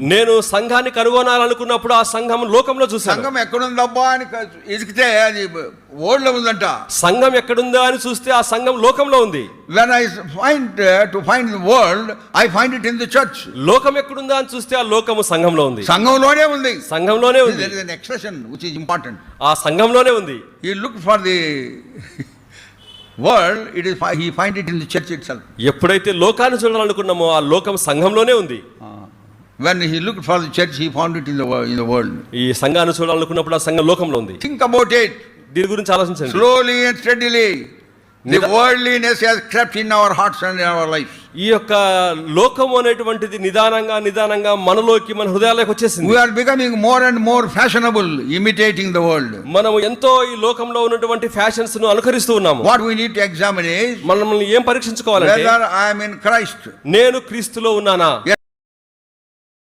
నేను సంఘాన్ని కనుగొనాలనుకున్నప్పుడు ఆ సంఘం లోకంలో చూశాను. సంఘం ఎక్కడుందబ్బా అని ఎదిగితే అది world లో ఉందంట. సంఘం ఎక్కడుందా అని చూస్తే ఆ సంఘం లోకంలో ఉంది. When I find uh, to find the world, I find it in the church. లోకం ఎక్కడుందా అని చూస్తే ఆ లోకము సంఘంలో ఉంది. సంఘంలోనే ఉంది. సంఘంలోనే ఉంది. there is an expression which is important. ఆ సంఘంలోనే ఉంది. He looked for the world, it is fi- he find it in the church itself. ఎప్పుడైతే లోకాన్ని చూడాలనుకున్నామో ఆ లోకం సంఘంలోనే ఉంది. When he looked for the church, he found it in the world. In the world. ఈ సంఘాన్ని చూడాలనుకున్నప్పుడు ఆ సంఘం లోకంలో ఉంది Think about it దీని గురించి ఆలోచించండి slowly and steadily. The Nida- worldliness has crept in our hearts and in our lives. ఈ యొక్క లోకం అనేటువంటిది నిదానంగా నిదానంగా మనలోకి మన హృదయాలకు వచ్చేసింది We are becoming more and more fashionable, imitating the world. మనము ఎంతో ఈ లోకంలో ఉన్నటువంటి ఫ్యాషన్స్ను అనుకరిస్తూ ఉన్నాము What we need to examine is మనల్ని ఏం పరీక్షించుకోవాలంటే whether I am in Christ. నేను క్రీస్తులో ఉన్నానా